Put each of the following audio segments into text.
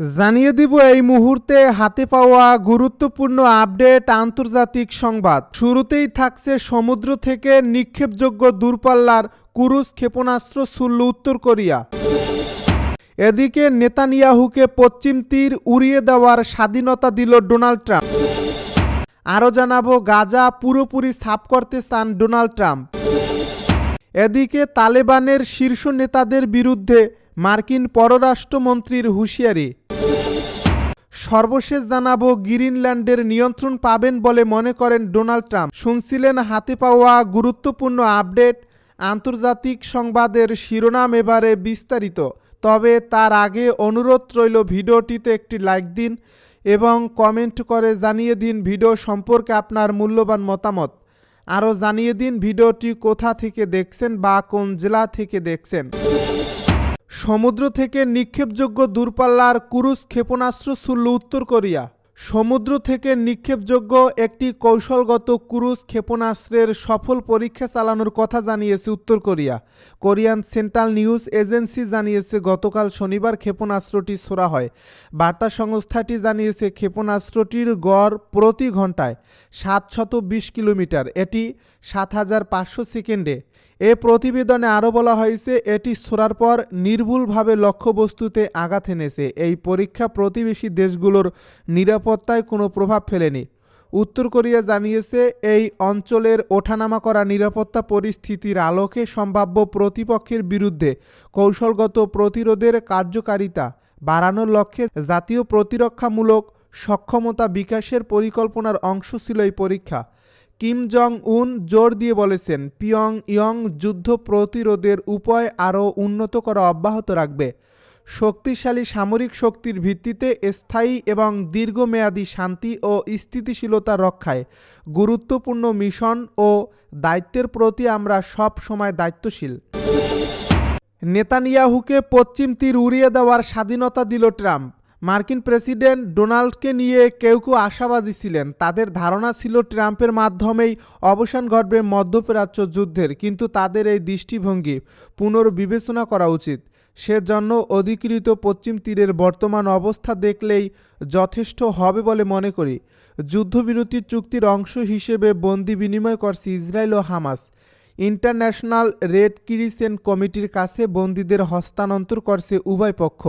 জানিয়ে দিব এই মুহূর্তে হাতে পাওয়া গুরুত্বপূর্ণ আপডেট আন্তর্জাতিক সংবাদ। শুরুতেই থাকছে সমুদ্র থেকে নিক্ষেপযোগ্য দূরপাল্লার ক্রুজ ক্ষেপণাস্ত্র ছুড়ল উত্তর কোরিয়া। এদিকে নেতানিয়াহুকে পশ্চিম তীর উড়িয়ে দেওয়ার স্বাধীনতা দিল ডোনাল্ড ট্রাম্প। আরও জানাব, গাজা পুরোপুরি সাফ করতে চান ডোনাল্ড ট্রাম্প। এদিকে তালেবানের শীর্ষ নেতাদের বিরুদ্ধে মার্কিন পররাষ্ট্রমন্ত্রীর হুঁশিয়ারি। সর্বশেষ জানাব, গ্রিনল্যান্ডের নিয়ন্ত্রণ পাবেন বলে মনে করেন ডোনাল্ড ট্রাম্প। শুনছিলেন হাতে পাওয়া গুরুত্বপূর্ণ আপডেট, আন্তর্জাতিক সংবাদের শিরোনাম এবারে বিস্তারিত। তবে তার আগে অনুরোধ রইল ভিডিওটিতে একটি লাইক দিন এবং কমেন্ট করে জানিয়ে দিন ভিডিও সম্পর্কে আপনার মূল্যবান মতামত। আরও জানিয়ে দিন ভিডিওটি কোথা থেকে দেখছেন বা কোন জেলা থেকে দেখছেন। সমুদ্র থেকে নিক্ষেপযোগ্য দূরপাল্লার ক্রুজ ক্ষেপণাস্ত্র ছুড়ল উত্তর কোরিয়া। সমুদ্র থেকে নিক্ষেপযোগ্য একটি কৌশলগত ক্রুজ ক্ষেপণাস্ত্রের সফল পরীক্ষা চালানোর কথা জানিয়েছে উত্তর Korea. Korean Central News Agency জানিয়েছে, গতকাল শনিবার ক্ষেপণাস্ত্রটি ছোড়া হয়। বার্তা সংস্থাটি জানিয়েছে, ক্ষেপণাস্ত্রটির গড় প্রতি ঘন্টায় সাতশত বিশ কিলোমিটার। এটি সাত হাজার পাঁচশো সেকেন্ডে এ প্রতিবেদনে আরও বলা হয়েছে, এটি ছোড়ার পর নির্ভুলভাবে লক্ষ্যবস্তুতে আঘাত এনেছে। এই পরীক্ষা প্রতিবেশী দেশগুলোর নিরাপত্তায় কোনো প্রভাব ফেলেনি। উত্তর কোরিয়া জানিয়েছে, এই অঞ্চলের ওঠানামা করা নিরাপত্তা পরিস্থিতির আলোকে সম্ভাব্য প্রতিপক্ষের বিরুদ্ধে কৌশলগত প্রতিরোধের কার্যকারিতা বাড়ানোর লক্ষ্যে জাতীয় প্রতিরক্ষামূলক সক্ষমতা বিকাশের পরিকল্পনার অংশ ছিল এই পরীক্ষা। কিম জং উন জোর দিয়ে বলেছেন, পিয়ং ইয়ং যুদ্ধ প্রতিরোধের উপায় আরও উন্নত করা অব্যাহত রাখবে। শক্তিশালী সামরিক শক্তির ভিত্তিতে স্থায়ী এবং দীর্ঘমেয়াদী শান্তি ও স্থিতিশীলতা রক্ষায় গুরুত্বপূর্ণ মিশন ও দায়িত্বের প্রতি আমরা সব সময় দায়িত্বশীল। নেতানিয়াহুকে পশ্চিম তীর উড়িয়ে দেওয়ার স্বাধীনতা দিল ট্রাম্প। মার্কিন প্রেসিডেন্ট ডোনাল্ডকে নিয়ে কেউ কেউ আশাবাদী ছিলেন। তাদের ধারণা ছিল ট্রাম্পের মাধ্যমেই অবসান ঘটবে মধ্যপ্রাচ্য যুদ্ধের, কিন্তু তাদের এই দৃষ্টিভঙ্গি পুনর্বিবেচনা করা উচিত। সেজন্য অধিকৃত পশ্চিম তীরের বর্তমান অবস্থা দেখলেই যথেষ্ট হবে বলে মনে করি। যুদ্ধবিরতি চুক্তির অংশ হিসেবে বন্দি বিনিময় করছে ইসরায়েল ও হামাস। ইন্টারন্যাশনাল রেড ক্রিসেন্ট কমিটির কাছে বন্দীদের হস্তান্তর করছে উভয় পক্ষ।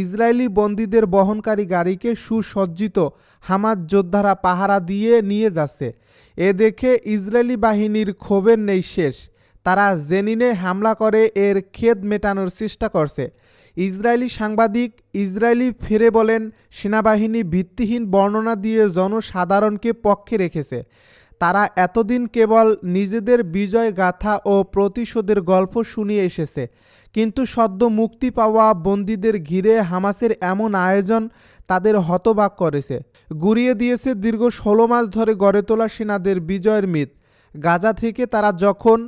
ইসরায়েলি বন্দীদের বহনকারী গাড়িকে সুসজ্জিত হামাদ যোদ্ধারা পাহারা দিয়ে নিয়ে যাচ্ছে। এ দেখে ইসরায়েলি বাহিনীর ক্ষোভের নেই শেষ। তারা জেনিনে হামলা করে, এর খেদ মেটানোর চেষ্টা করছে। ইসরায়েলি সাংবাদিক ইসরায়েলি ফিরে বলেন, সেনাবাহিনী ভিত্তিহীন বর্ণনা দিয়ে জনসাধারণকে পক্ষে রেখেছে। তারা এতদিন কেবল নিজেদের বিজয় গাথা ও প্রতিশোধের গল্প শুনিয়ে এসেছে। কিন্তু সদ্য মুক্তি পাওয়া বন্দীদের ঘিরে হামাসের এমন আয়োজন তাদের হতবাক করেছে। গুড়িয়ে দিয়েছে দীর্ঘ ষোলো মাস ধরে গড়ে তোলা সেনাদের বিজয়ের মিত। গাজা থেকে তারা যখন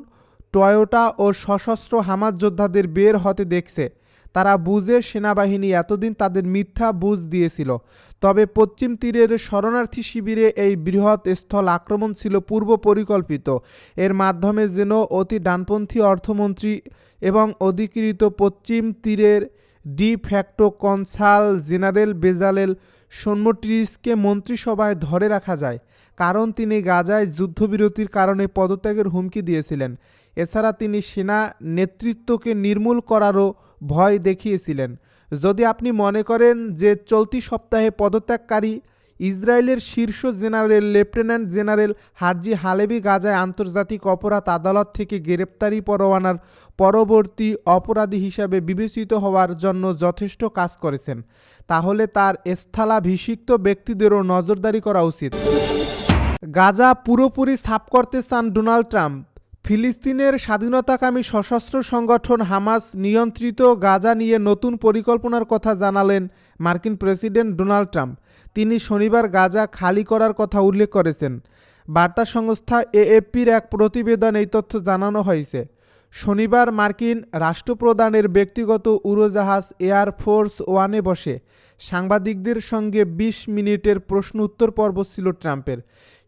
টয়োটা ও সশস্ত্র হামাস যোদ্ধাদের বের হতে দেখছে তারা বুঝে সেনাবাহিনী এতদিন তাদের মিথ্যা বুঝ দিয়েছিল। তবে পশ্চিম তীরের শরণার্থী শিবিরে এই বৃহৎ স্থল আক্রমণ ছিল পূর্ব পরিকল্পিত এর মাধ্যমে যেন অতি ডানপন্থী অর্থমন্ত্রী এবং অধিকৃত পশ্চিম তীরের de facto consul general Bezalel সোনমোট্রিসকে মন্ত্রিসভায় ধরে রাখা যায়, কারণ তিনি গাজায় যুদ্ধবিরতির কারণে পদত্যাগের হুমকি দিয়েছিলেন। এছাড়া তিনি সেনা নেতৃত্বকে নির্মূল করারও ভয় দেখিয়েছিলেন। যদি আপনি মনে করেন যে চলতি সপ্তাহে পদত্যাগকারী ইসরায়েলের শীর্ষ general, lieutenant general Herzi Halevi গাজায় আন্তর্জাতিক অপরাধ আদালত থেকে গ্রেপ্তারি পরোয়ানার পরবর্তী অপরাধী হিসাবে বিবেচিত হওয়ার জন্য যথেষ্ট কাজ করেছেন। তাহলে তার স্থলাভিষিক্ত ব্যক্তিদেরও নজরদারি করা উচিত। গাজা পুরোপুরি সাফ করতে চান ডোনাল্ড ট্রাম্প। ফিলিস্তিনের স্বাধীনতাকামী সশস্ত্র সংগঠন হামাস নিয়ন্ত্রিত গাজা নিয়ে নতুন পরিকল্পনার কথা জানালেন মার্কিন প্রেসিডেন্ট ডোনাল্ড ট্রাম্প। তিনি শনিবার গাজা খালি করার কথা উল্লেখ করেছেন। বার্তা সংস্থা এএফপির এক প্রতিবেদন এই তথ্য জানানো হয়েছে। শনিবার মার্কিন রাষ্ট্রপ্রধানের ব্যক্তিগত উড়োজাহাজ এয়ার ফোর্স ওয়ানে বসে। সাংবাদিকদের সঙ্গে ২০ মিনিটের প্রশ্ন উত্তর পর্ব ছিল ট্রাম্পের।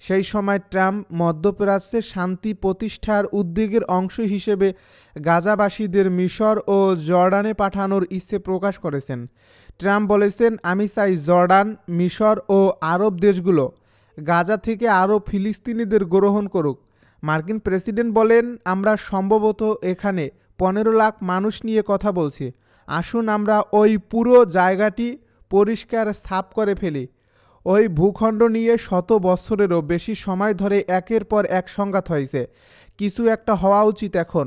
সেই সময় ট্রাম্প মধ্যপ্রাচ্যে শান্তি প্রতিষ্ঠার উদ্যোগের অংশ হিসেবে গাজাবাসীদের মিশর ও জর্ডানে পাঠানোর ইচ্ছে প্রকাশ করেছেন। ট্রাম্প বলেছেন, আমি চাই জর্ডান, মিশর ও আরব দেশগুলো গাজা থেকে আরও ফিলিস্তিনিদের গ্রহণ করুক। মার্কিন প্রেসিডেন্ট বলেন, আমরা সম্ভবত এখানে পনেরো লাখ মানুষ নিয়ে কথা বলছি। আসুন আমরা ওই পুরো জায়গাটি পরিষ্কার সাফ করে ফেলি। ওই ভূখণ্ড নিয়ে শত বছরেরও বেশি সময় ধরে একের পর এক সংঘাত হয়েছে। কিছু একটা হওয়া উচিত এখন।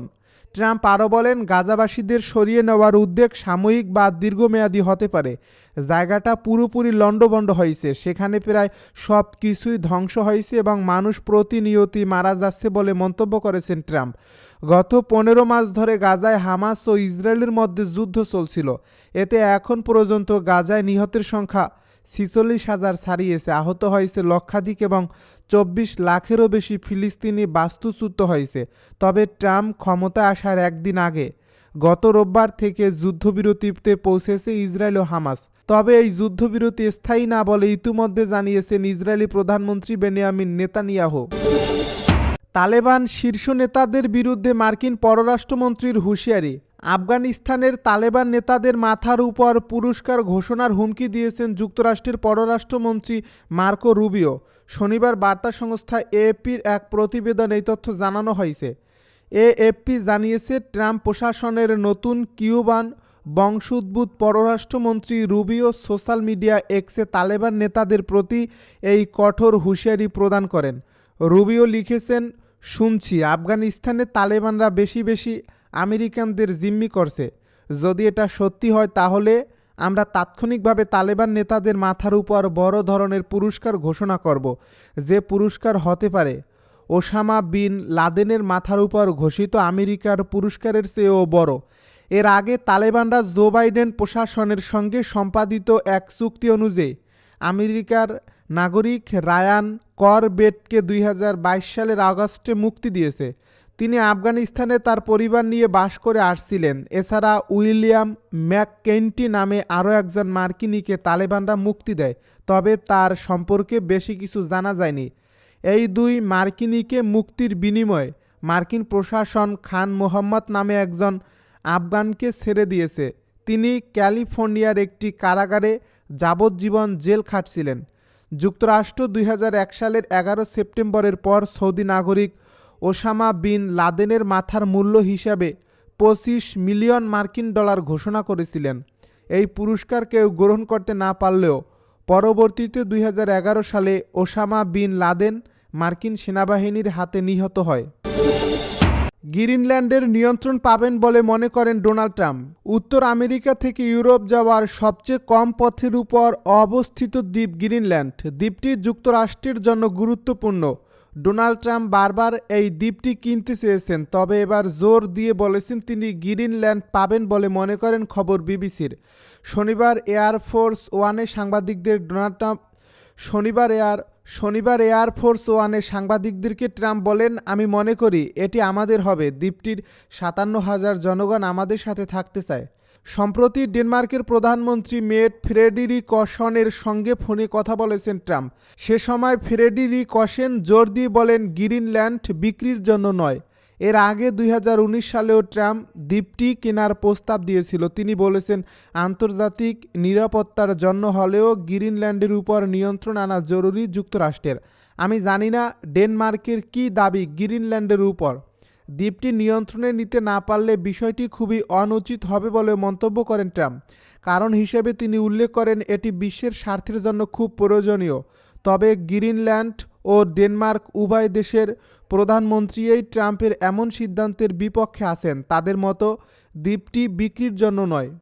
ট্রাম্প আরও বলেন, গাজাবাসীদের সরিয়ে নেওয়ার উদ্যোগ সাময়িক বা দীর্ঘমেয়াদী হতে পারে। জায়গাটা পুরোপুরি লণ্ডভণ্ড হয়েছে। সেখানে প্রায় সব কিছুই ধ্বংস হয়েছে এবং মানুষ প্রতিনিয়তই মারা যাচ্ছে বলে মন্তব্য করেছেন ট্রাম্প। গত পনেরো মাস ধরে গাজায় হামাস ও ইসরায়েলের মধ্যে যুদ্ধ চলছিল। এতে এখন পর্যন্ত গাজায় নিহতের সংখ্যা ছিচল্লিশ হাজার ছাড়িয়েছে। আহত হয়েছে লক্ষাধিক এবং চব্বিশ লাখেরও বেশি ফিলিস্তিনি বাস্তুচ্যুত হয়েছে। তবে ট্রাম্প ক্ষমতা আসার একদিন আগে, গত রোববার থেকে যুদ্ধবিরতিতে পৌঁছেছে ইসরায়েল ও হামাস। তবে এই যুদ্ধবিরতি স্থায়ী না বলে ইতিমধ্যে জানিয়েছেন ইসরায়েলি প্রধানমন্ত্রী বেনিয়ামিন নেতানিয়াহু। তালেবান শীর্ষ নেতাদের বিরুদ্ধে মার্কিন পররাষ্ট্রমন্ত্রীর হুঁশিয়ারি। আফগানিস্তানের তালেবান নেতাদের মাথার উপর পুরস্কার ঘোষণার হুমকি দিয়েছেন যুক্তরাষ্ট্রের পররাষ্ট্রমন্ত্রী মার্কো রুবিও। শনিবার বার্তা সংস্থা এএপির এক প্রতিবেদন এই তথ্য জানানো হয়েছে। এএফপি জানিয়েছে, ট্রাম্প প্রশাসনের নতুন কিউবান বংশোদ্ভূত পররাষ্ট্রমন্ত্রী রুবিও সোশ্যাল মিডিয়া এক্সে তালেবান নেতাদের প্রতি এই কঠোর হুঁশিয়ারি প্রদান করেন। রুবিও লিখেছেন, শুনছি, আফগানিস্তানে তালেবানরা বেশি বেশি আমেরিকানদের জিম্মি করছে। যদি এটা সত্যি হয়, তাহলে আমরা তাৎক্ষণিকভাবে তালেবান নেতাদের মাথার উপর বড় ধরনের পুরস্কার ঘোষণা করব, যে পুরস্কার হতে পারে। ওসামা বিন লাদেনের মাথার উপর ঘোষিত আমেরিকার পুরস্কারের চেয়েও বড়। এর আগে তালেবানরা জো বাইডেন প্রশাসনের সঙ্গে সম্পাদিত এক চুক্তি অনুযায়ী আমেরিকার নাগরিক রায়ান করবেটকে দুই হাজার বাইশ সালের আগস্টে মুক্তি দিয়েছে। তিনি আফগানিস্তানে তার পরিবার নিয়ে বাস করে আসছিলেন। এছাড়া উইলিয়াম ম্যাককেন্টি নামে আরও একজন মার্কিনীকে তালেবানরা মুক্তি দেয়, তবে তার সম্পর্কে বেশি কিছু জানা যায়নি। এই দুই মার্কিনীকে মুক্তির বিনিময়ে মার্কিন প্রশাসন খান মোহাম্মদ নামে একজন আফগানকে ছেড়ে দিয়েছে। তিনি ক্যালিফোর্নিয়ার একটি কারাগারে যাবজ্জীবন জেল খাটছিলেন। যুক্তরাষ্ট্র দুই হাজার এক সালের এগারো সেপ্টেম্বরের পর সৌদি নাগরিক ওসামা বিন লাদেনের মাথার মূল্য হিসাবে পঁচিশ মিলিয়ন মার্কিন ডলার ঘোষণা করেছিলেন। এই পুরস্কার কেউ গ্রহণ করতে না পারলেও পরবর্তীতে দুই হাজার এগারো সালে ওসামা বিন লাদেন মার্কিন সেনাবাহিনীর হাতে নিহত হয়। গ্রিনল্যান্ডের নিয়ন্ত্রণ পাবেন বলে মনে করেন ডোনাল্ড ট্রাম্প। উত্তর আমেরিকা থেকে ইউরোপ যাওয়ার সবচেয়ে কম পথের উপর অবস্থিত দ্বীপ গ্রিনল্যান্ড। দ্বীপটি যুক্তরাষ্ট্রের জন্য গুরুত্বপূর্ণ। ডোনাল্ড ট্রাম্প বারবার এই দ্বীপটি কিনতে চেয়েছেন, তবে এবার জোর দিয়ে বলেছেন তিনি গ্রিনল্যান্ড পাবেন বলে মনে করেন খবর বিবিসির। শনিবার এয়ারফোর্স ওয়ানে সাংবাদিকদের ডোনাল্ড ট্রাম্প শনিবার এয়ার, শনিবার এয়ারফোর্স ওয়ানে সাংবাদিকদেরকে ট্রাম্প বলেন, আমি মনে করি এটি আমাদের হবে, দ্বীপটির সাতান্ন হাজার জনগণ আমাদের সাথে থাকতে চায়। সম্প্রতি ডেনমার্কের প্রধানমন্ত্রী মেট ফ্রেডিরি কশনের সঙ্গে ফোনে কথা বলেছেন ট্রাম্প। সে সময় ফ্রেডিরি কশেন জোর দিয়ে বলেন, গ্রিনল্যান্ড বিক্রির জন্য নয়। এর আগে দুই হাজার উনিশ সালেও ট্রাম্প দ্বীপটি কেনার প্রস্তাব দিয়েছিল। তিনি বলেছেন, আন্তর্জাতিক নিরাপত্তার জন্য হলেও গ্রিনল্যান্ডের উপর নিয়ন্ত্রণ আনা জরুরি যুক্তরাষ্ট্রের। আমি জানি না ডেনমার্কের কী দাবি গ্রিনল্যান্ডের উপর। দ্বীপটি নিয়ন্ত্রণে নিতে না পারলে বিষয়টি খুবই অনুচিত হবে বলে মন্তব্য করেন ট্রাম্প। কারণ হিসেবে তিনি উল্লেখ করেন, এটি বিশ্বের স্বার্থের জন্য খুব প্রয়োজনীয়। তবে গ্রিনল্যান্ড ও ডেনমার্ক উভয় দেশের প্রধানমন্ত্রীই ট্রাম্পের এমন সিদ্ধান্তের বিপক্ষে আছেন, তাদের মতো দ্বীপটি বিক্রির জন্য নয়।